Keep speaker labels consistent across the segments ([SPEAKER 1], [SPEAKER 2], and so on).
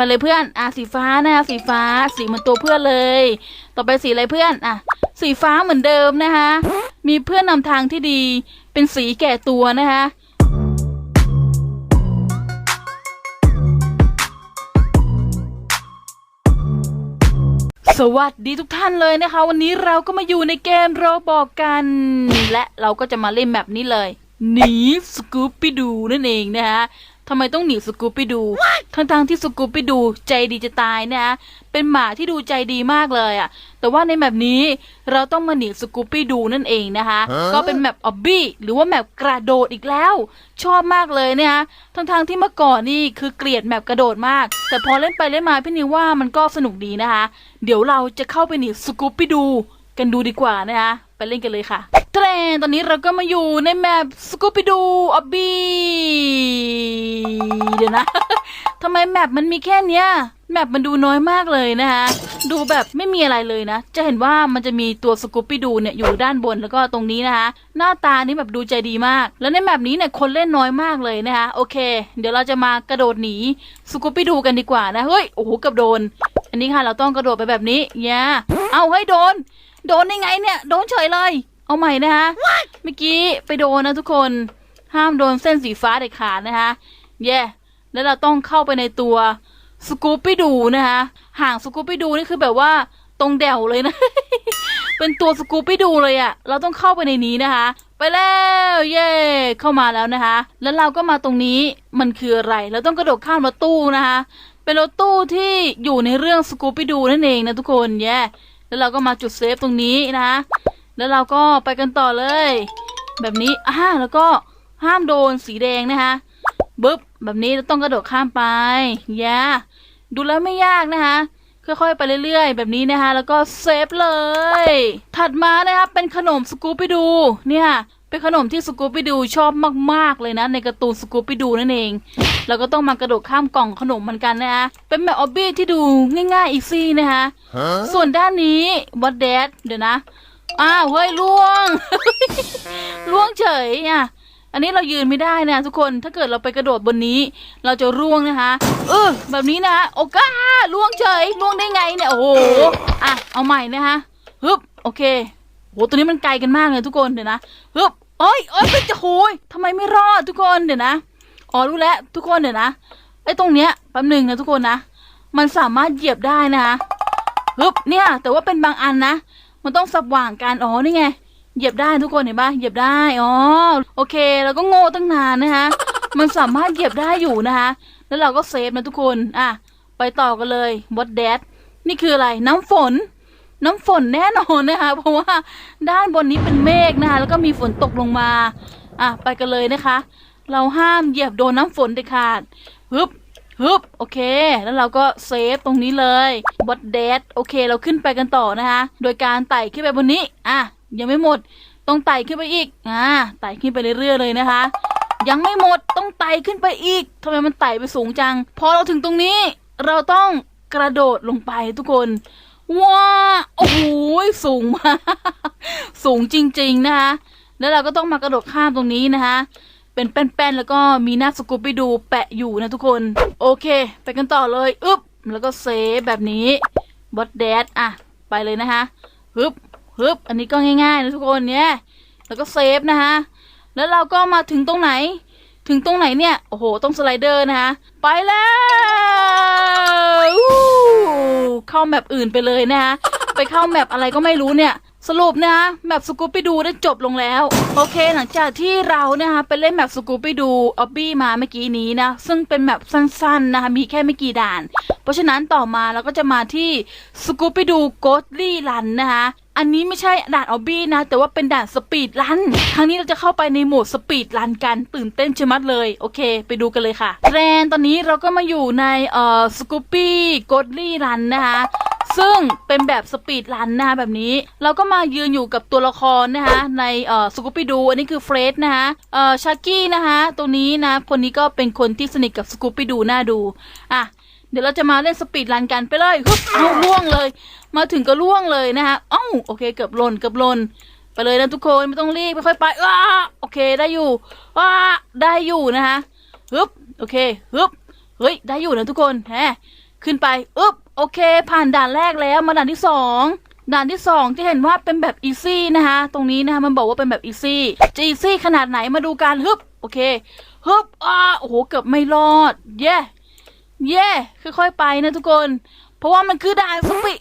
[SPEAKER 1] มาเลยเพื่อน อะสีฟ้านะคะสีฟ้า สีเหมือนตัวเพื่อนเลย ต่อไปสีอะไรเพื่อน อะ สีฟ้าเหมือนเดิมนะคะ มีเพื่อนนำทางที่ดี เป็นสีแก่ตัวนะคะสวัสดีทุกท่านเลยนะคะ วันนี้เราก็มาอยู่ในเกมโรบอกกัน และเราก็จะมาเล่นแบบนี้เลยหนีสกูปปี้ดูนั่นเองนะคะ ทำไมต้องหนีสกูปปี้ดู ทั้งๆที่สกูปปี้ดูใจดีจะตายนะคะเป็นหมาที่ดูใจดีมากเลยอะ่ะ แต่ว่าในแบบนี้เราต้องมาหนีสกูปปี้ดูนั่นเองนะคะ ก็เป็นแมปออบบี้หรือว่าแมปกระโดดอีกแล้ว ชอบมากเลยนะคะทั้งๆที่เมื่อก่อนนี่คือเกลียดแมปกระโดดมาก แต่พอเล่นไปเล่นมาพี่นิวว่ามันก็สนุกดีนะคะ เดี๋ยวเราจะเข้าไปหนีสกูปปี้ดู กันดูดีกว่านะคะไปเล่นกันเลยค่ะเทรน ตอนนี้เราก็มาอยู่ในแมปสกูปปี้ดูออบบี้เดี๋ยวนะ ทำไมแมปมันมีแค่เนี้ย แมปมันดูน้อยมากเลยนะคะดูแบบไม่มีอะไรเลยนะ จะเห็นว่ามันจะมีตัวสกูปปี้ดูเนี่ยอยู่ด้านบนแล้วก็ตรงนี้นะคะ หน้าตานี่แบบดูใจดีมาก แล้วในแมปนี้เนี่ยคนเล่นน้อยมากเลยนะคะ โอเค เดี๋ยวเราจะมากระโดดหนีสกูปปี้ดูกันดีกว่านะ เฮ้ย โอ้โหกับโดน อันนี้ค่ะเราต้องกระโดดไปแบบนี้อย่าเอาเฮ้โดน โดนได้ไงเนี่ย โดนเฉยเลย เอาใหม่นะคะเมื่อกี้ไปโดนนะทุกคน ห้ามโดนเส้นสีฟ้าเด็ดขาดนะคะเย่แล้วเราต้องเข้าไปในตัวสกูปปี้ดูนะคะ ห่างสกูปปี้ดูนี่คือแบบว่าตรงเดี่ยวเลยนะ เป็นตัวสกูปปี้ดูเลยอะเราต้องเข้าไปในนี้นะคะ ไปแล้วเย่เข้ามาแล้วนะคะ แล้วเราก็มาตรงนี้มันคืออะไร เราต้องกระโดดข้ามรถตู้นะคะ เป็นรถตู้ที่อยู่ในเรื่องสกูปปี้ดูนั่นเองนะทุกคนเย่แล้วเราก็มาจุดเซฟตรงนี้นะคะ แล้วเราก็ไปกันต่อเลย แบบนี้อ่าแล้วก็ห้ามโดนสีแดงนะคะบึ๊บแบบนี้เราต้องกระโดดข้ามไปอย่าดูแล้วไม่ยากนะคะค่อยๆไปเรื่อยๆ แบบนี้นะคะ แล้วก็เซฟเลย ถัดมานะคะเป็นขนมสกูปปี้ดูเนี่ยเป็นขนมที่สกูปปี้ดูชอบมากๆเลยนะ ในการ์ตูนสกูปปี้ดูนั่นเองเราก็ต้องมากระโดดข้ามกล่องขนมเหมือนกันนะคะเป็นแบบออบบี้ที่ดูง่ายๆอีซี่นะคะส่วนด้านนี้วัดแดดเดี๋ยวนะ อ้าวเฮ้ยล่วง ล่วงเฉยอะอันนี้เรายืนไม่ได้นะทุกคนถ้าเกิดเราไปกระโดดบนนี้ เราจะร่วงนะคะ เออแบบนี้นะคะโอกาล่วงเฉยล่วงได้ไงเนี่ยโอ้โหอะเอาใหม่นะคะฮึบโอเคโหตัวนี้มันไกลกันมากเลยทุกคนเดี๋ยวนะฮึบเอ้ยเอ้ยเป็นจะโหยทำไมไม่รอดทุกคนเดี๋ยวนะอ๋อรู้แล้วทุกคนเดี๋ยวนะไอ้ตรงเนี้ยแป๊บหนึ่งนะทุกคนนะ มันสามารถเหยียบได้นะคะฮึบเนี่ย แต่ว่าเป็นบางอันนะ มันต้องสว่างกันอ๋อนี่ไงเหยียบได้ทุกคนเห็นปะเหยียบได้อ๋อโอเคแล้วก็โง่ตั้งนานนะคะมันสามารถเหยียบได้อยู่นะคะแล้วเราก็เซฟนะทุกคนอะไปต่อกันเลยวัดแดดนี่คืออะไรน้ำฝน น้ำฝนแน่นอนนะคะ เพราะว่าด้านบนนี้เป็นเมฆนะคะแล้วก็มีฝนตกลงมา อะ ไปกันเลยนะคะ เราห้ามเหยียบโดนน้ำฝนเด็ดขาดฮึบ ฮึบโอเค แล้วเราก็เซฟตรงนี้เลยบอดเดดโอเค เราขึ้นไปกันต่อนะคะ โดยการไต่ขึ้นไปบนนี้ อะ ยังไม่หมด ต้องไต่ขึ้นไปอีก อ่า ไต่ขึ้นไปเรื่อยๆเลยนะคะ ยังไม่หมด ต้องไต่ขึ้นไปอีกทำไมมันไต่ไปสูงจัง พอเราถึงตรงนี้ เราต้องกระโดดลงไปทุกคน ว้า โอ้โห สูงมาก สูงจริง ๆ นะคะ แล้วเราก็ต้องมากระโดดข้ามตรงนี้นะคะ เป็นแป้นๆแล้วก็มีหน้าสกูปปี้ดูแปะอยู่นะทุกคน โอเค ไปกันต่อเลยอึ๊บแล้วก็เซฟแบบนี้บอดแดดอะ ไปเลยนะคะฮึบฮึบอันนี้ก็ง่ายๆนะทุกคนเนี่ยแล้วก็เซฟนะคะแล้วเราก็มาถึงตรงไหน ถึงตรงไหนเนี่ย โอ้โห ต้องสไลเดอร์นะคะ ไปแล้วเข้าแมปอื่นไปเลยนะคะไปเข้าแมปอะไรก็ไม่รู้เนี่ย สรุปนะคะแมปสกูปปี้ดูได้จบลงแล้ว โอเค หลังจากที่เรานะคะไปเล่นแมปสกูปปี้ดูออบบี้มาเมื่อกี้นี้นะ ซึ่งเป็นแมปสั้นๆนะคะมีแค่ไม่กี่ด่าน เพราะฉะนั้นต่อมาเราก็จะมาที่สกูปปี้ดูโกดลี่รันนะคะอันนี้ไม่ใช่ด่านออบบี้นะ แต่ว่าเป็นด่านสปีดรันครั้งนี้เราจะเข้าไปในโหมดสปีดรันกันตื่นเต้นชะมัดเลย โอเค ไปดูกันเลยค่ะแรนตอนนี้เราก็มาอยู่ในเอ่อสกูปปี้โกดลี่รันนะคะ ซึ่งเป็นแบบสปีดรันนะคะแบบนี้ เราก็มายืนอยู่กับตัวละครนะคะในเอ่อสกูปปี้ดูอันนี้คือเฟรดนะคะเอ่อชักกี้นะคะตรงนี้นะคนนี้ก็เป็นคนที่สนิทกับสกูปปี้ดูน่าดูอะเดี๋ยวเราจะมาเล่นสปีดรันกันไปเลยฮึบเอาล่วงเลย มาถึงก็ล่วงเลยนะคะเอ้าโอเคเกือบหล่นเกือบหล่นไปเลยนะทุกคนไม่ต้องรีบค่อยไปอ้าโอเคได้อยู่อ้าได้อยู่นะคะฮึบโอเคฮึบเฮ้ยได้อยู่นะทุกคนแฮขึ้นไปอึบ โอเค ผ่านด่านแรกแล้วมาด่านที่สองด่านที่สองจะเห็นว่าเป็นแบบอีซี่นะคะตรงนี้นะคะมันบอกว่าเป็นแบบอีซี่จะอีซี่ขนาดไหนมาดูกันฮึบโอเคฮึบอ่าโอ้โหเกือบไม่รอดเย่เย่ค่อยๆไปนะทุกคน เพราะว่ามันคือด่านสปี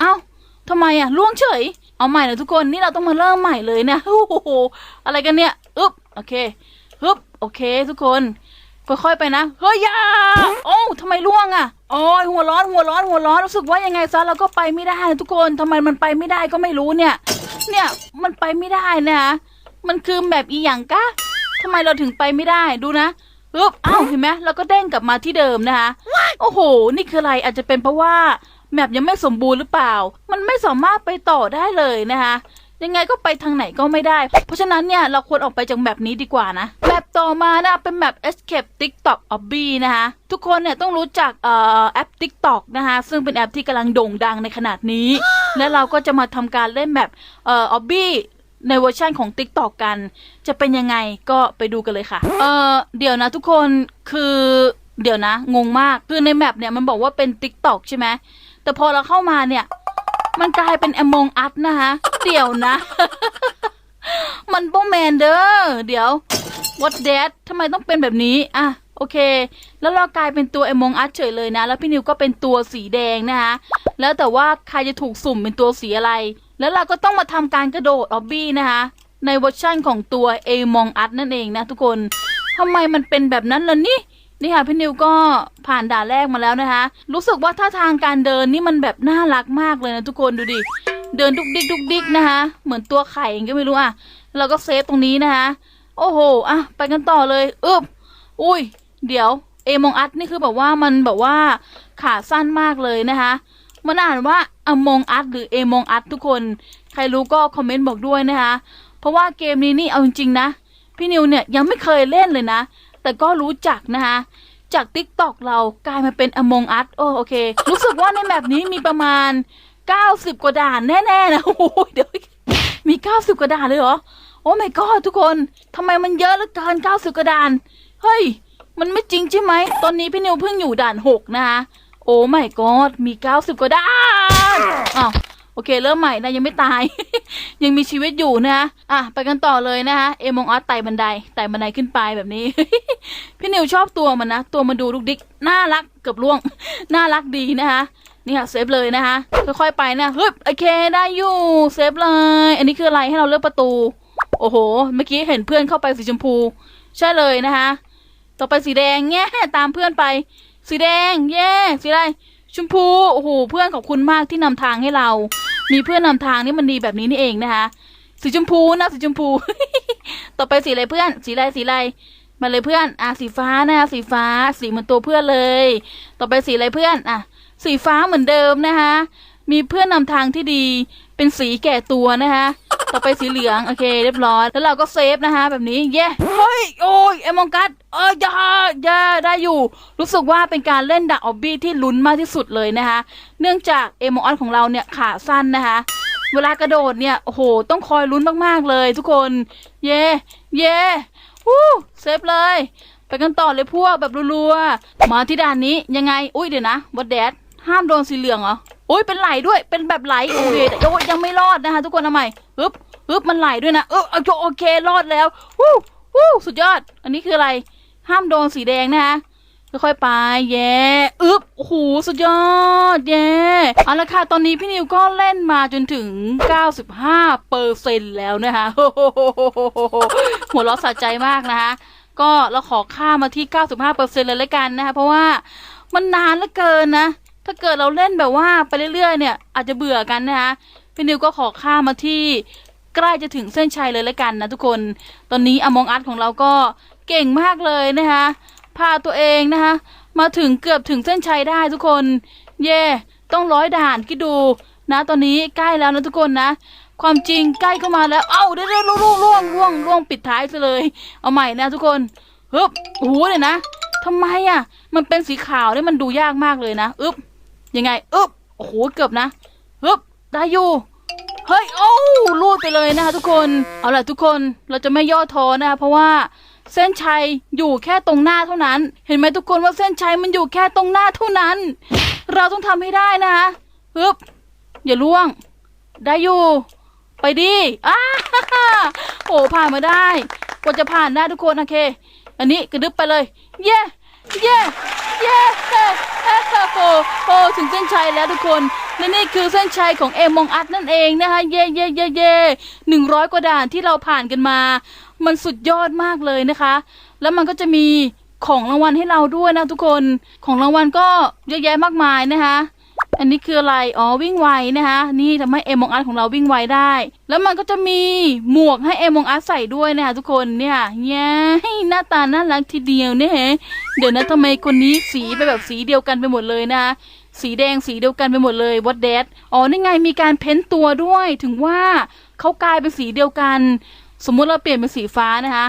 [SPEAKER 1] เอ้าทำไมอะล่วงเฉย เอาใหม่นะทุกคนนี่เราต้องมาเริ่มใหม่เลยนะโอ้โหอะไรกันเนี่ยอึบโอเคฮึบโอเค ทุกคน ค่อยๆไปนะ เฮ้ยอยาโอ้ทำไมล่วงอะโอ้ยหัวร้อนหัวร้อนหัวร้อนรู้สึกว่ายังไงซะเราก็ไปไม่ได้นะทุกคนทำไมมันไปไม่ได้ก็ไม่รู้เนี่ย เนี่ยมันไปไม่ได้นะมันคือแบบอีหยังกะทำไมเราถึงไปไม่ได้ดูนะปึ๊บอ้าวเห็นไหมเราก็เด้งกลับมาที่เดิมนะคะ โอ้โห นี่คืออะไรอาจจะเป็นเพราะว่าแมปยังไม่สมบูรณ์หรือเปล่า มันไม่สามารถไปต่อได้เลยนะคะ ยังไงก็ไปทางไหนก็ไม่ได้ เพราะฉะนั้นเนี่ยเราควรออกไปจากแบบนี้ดีกว่านะ แบบต่อมานะเป็นแบบ Escape TikTok Obby นะคะทุกคนเนี่ยต้องรู้จักออแอป TikTok นะคะซึ่งเป็นแอปที่กำลังโด่งดังในขนาดนี้ และเราก็จะมาทำการเล่นแบบออ Obby ในเวอร์ชันของ TikTok กัน จะเป็นยังไงก็ไปดูกันเลยค่ะ เออเดี๋ยวนะทุกคนคือเดี๋ยวนะ งงมากคือในแมปเนี่ยมันบอกว่าเป็น TikTok ใช่ไหมแต่พอเราเข้ามาเนี่ย มันกลายเป็นอมองอัดนะคะ เดี๋ยวนะ มันโบแมนเด้อเดี๋ยว what that ทำไมต้องเป็นแบบนี้อะโอเค แล้วเรากลายเป็นตัว Among Us เฉยเลยนะ แล้วพี่นิวก็เป็นตัวสีแดงนะคะแล้วแต่ว่าใครจะถูกสุ่มเป็นตัวสีอะไร แล้วเราก็ต้องมาทำการกระโดดออบบี้นะคะในเวอร์ชั่นของตัว Among Us นั่นเองนะทุกคนทำไมมันเป็นแบบนั้นล่ะนี่นี่ค่ะพี่นิวก็ผ่านด่านแรกมาแล้วนะคะ รู้สึกว่าท่าทางการเดินนี่มันแบบน่ารักมากเลยนะทุกคนดูดิ เดินดุกดิกดุกดิกนะคะ เหมือนตัวไข่ยังก็ไม่รู้อะเราก็เซฟตรงนี้นะคะ โอ้โหอะไปกันต่อเลยอึบอุ้ย เดี๋ยวเอมองอัดนี่คือแบบว่ามันแบบว่าขาสั้นมากเลยนะคะมันอ่านว่าอมองอัดหรือเอมองอัดทุกคน ใครรู้ก็คอมเมนต์บอกด้วยนะคะ เพราะว่าเกมนี้นี่เอาจริงๆนะ พี่นิวเนี่ยยังไม่เคยเล่นเลยนะ แต่ก็รู้จักนะคะจาก t ิ k t o k เรากลายมาเป็น Among Us โอ้โอเค รู้สึกว่าในแมปนี้มีประมาณ 90กว่าด่านแน่ๆนะโอ้โหเดี๋ยวมี90กว่าด่านเลยเหรอ โอ้ my god ทุกคนทำไมมันเยอะเหลือเกิน90กว่าด่าน เฮ้ย มันไม่จริงใช่ไหม ตอนนี้พี่นิวเพิ่งอยู่ด่าน6นะคะโอ้ my god มี90กว่าด่านอ้าวโอเค เริ่มใหม่นะยังไม่ตาย ยังมีชีวิตอยู่นะคะอะไปกันต่อเลยนะคะเอมองออสไต่บันไดไต่บันไดขึ้นไปแบบนี้ พี่นิวชอบตัวมันนะ ตัวมันดูลูกดิกน่ารักเกือบล่วง น่ารักดีนะคะ นี่ค่ะเซฟเลยนะคะค่อยๆไปนะฮึบโอเคได้อยู่เซฟเลย อันนี้คืออะไรให้เราเลือกประตู โอ้โห เมื่อกี้เห็นเพื่อนเข้าไปสีชมพู ใช่เลยนะคะต่อไปสีแดงแง่ตามเพื่อนไป สีแดงแย่สีอะไรชมพูโอ้โหเพื่อนขอบคุณมากที่นำทางให้เรา มีเพื่อนนำทางนี่มันดีแบบนี้นี่เองนะคะสีชมพูนะสีชมพู ต่อไปสีอะไรเพื่อน สีอะไรสีอะไรมาเลยเพื่อน อะสีฟ้านะสีฟ้า สีเหมือนตัวเพื่อนเลย ต่อไปสีอะไรเพื่อน อะ สีฟ้าเหมือนเดิมนะคะ มีเพื่อนนำทางที่ดี เป็นสีแก่ตัวนะคะ ต่อไปสีเหลืองโอเค เรียบร้อย แล้วเราก็เซฟนะคะ แบบนี้เย้เฮ้ยโอ้ยเอมองกัสเอออย่าอย่าได้อยู่ รู้สึกว่าเป็นการเล่นดักออบบี้ที่ลุ้นมากที่สุดเลยนะคะ เนื่องจากเอมองออนของเราเนี่ยขาสั้นนะคะ เวลากระโดดเนี่ยโอ้โห ต้องคอยลุ้นมากๆเลยทุกคน เย่เย่วู้เซฟเลยไปกันต่อเลยพวกแบบรัวๆ มาที่ด่านนี้ยังไง อุ้ยเดี๋ยวนะวัดแดด ห้ามโดนสีเหลืองเหรออุ้ยเป็นไหลด้วยเป็นแบบไหลโอเคแต่โอ้ยยังไม่รอดนะคะ ทุกคนทำไมฮึบฮึบมันไหลด้วยนะเออโอเครอดแล้ววู้วู้สุดยอด อันนี้คืออะไร ห้ามโดนสีแดงนะคะค่อยๆไปแย่อึ๊บโอ้โหสุดยอดแย่เอาละค่ะตอนนี้พี่นิวก็เล่นมาจนถึง 95เปอร์เซ็นแล้วนะคะหัวเราะสะใจมากนะคะ ก็เราขอค่ามาที่ 95เปอร์เซ็นเลยละกันนะคะเพราะว่ามันนานเหลือเกินนะ ถ้าเกิดเราเล่นแบบว่าไปเรื่อยๆ เนี่ย อาจจะเบื่อกันนะคะพี่นิวก็ขอค่ามาที่ใกล้จะถึงเส้นชัยเลยละกันนะทุกคน ตอนนี้อมองอัดของเราก็เก่งมากเลยนะคะพาตัวเองนะคะมาถึงเกือบถึงเส้นชัยได้ทุกคน เย่ต้องร้อยด่านคิดดูนะตอนนี้ใกล้แล้วนะทุกคนนะ ความจริงใกล้เข้ามาแล้ว เอ้าเดี๋ยวเดี๋ยวล่วงล่วงล่วงล่วงปิดท้ายซะเลย เอาใหม่นะทุกคนฮึบโอ้โหเลยนะทำไมอะ มันเป็นสีขาวเนี่ยมันดูยากมากเลยนะ อึบ ยังไงอึ๊บโอ้โหเกือบนะฮึบได้อยู่เฮ้ยโอ้าลูดไปเลยนะคะทุกคนเอาล่ะทุกคนเราจะไม่ย่อท้อนะคะเพราะว่าเส้นชัยอยู่แค่ตรงหน้าเท่านั้น เห็นไหมทุกคนว่าเส้นชัยมันอยู่แค่ตรงหน้าเท่านั้น เราต้องทำให้ได้นะคะฮึบอย่าล่วง ได้อยู่ ไปดิอ้าฮ่าฮ่าโอ้ผ่านมาได้กว่าจะผ่านได้ทุกคนโอเค อันนี้กระดึบไปเลย เย่เย่ เย้โอ้โอ้ถึงเส้นชัยแล้วทุกคนและนี่คือเส้นชัยของเอมองอัดนั่นเองนะคะเย่เย่เย่เย่หนึ่งร้อยกว่าด่านที่เราผ่านกันมา มันสุดยอดมากเลยนะคะ แล้วมันก็จะมีของรางวัลให้เราด้วยนะทุกคนของรางวัลก็เยอะแยะมากมายนะคะ อันนี้คืออะไร อ๋อวิ่งไวนะคะ นี่ทำให้เอมองอาร์ของเราวิ่งไวได้ แล้วมันก็จะมีหมวกให้เอมองอาร์ใส่ด้วยนะคะทุกคนเนี่ยเนี่หน้าตาน่ารักทีเดียวเนี่ยเดี๋ยวนะทำไมคนนี้สีไปแบบสีเดียวกันไปหมดเลยนะคะสีแดงสีเดียวกันไปหมดเลยวัดแดดอ๋อนี่ไงมีการเพ้นตัวด้วย ถึงว่าเขากลายเป็นสีเดียวกัน สมมุติเราเปลี่ยนเป็นสีฟ้านะคะ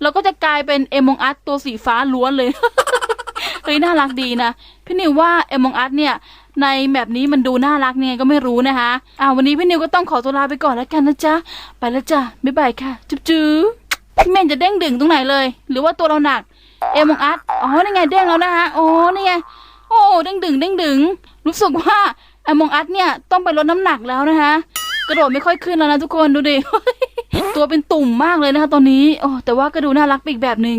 [SPEAKER 1] เราก็จะกลายเป็นเอมองอาร์ตัวสีฟ้าล้วนเลยเฮ้ยน่ารักดีนะพี่นิวว่าเอมองอาร์เนี่ย ในแบบนี้มันดูน่ารักเนี่ยก็ไม่รู้นะคะอ่าวันนี้พี่นิวก็ต้องขอตัวลาไปก่อนแล้วกันนะจ๊ะ ไปแล้วจ้ะ บ๊ายบายค่ะ จุ๊บจุ๊บพี่เมนจะเด้งดึงตรงไหนเลย หรือว่าตัวเราหนัก เอมองอาร์อ๋อนี่ไงเด้งแล้วนะคะอ๋อนี่ไง โอ้เด้งดึงเด้งดึง รู้สึกว่าเอมองอาร์เนี่ยต้องไปลดน้ำหนักแล้วนะคะกระโดดไม่ค่อยขึ้นแล้วนะทุกคนดูดิตัวเป็นตุ่มมากเลยนะคะตอนนี้ โอ้แต่ว่าก็ดูน่ารักไปอีกแบบหนึ่ง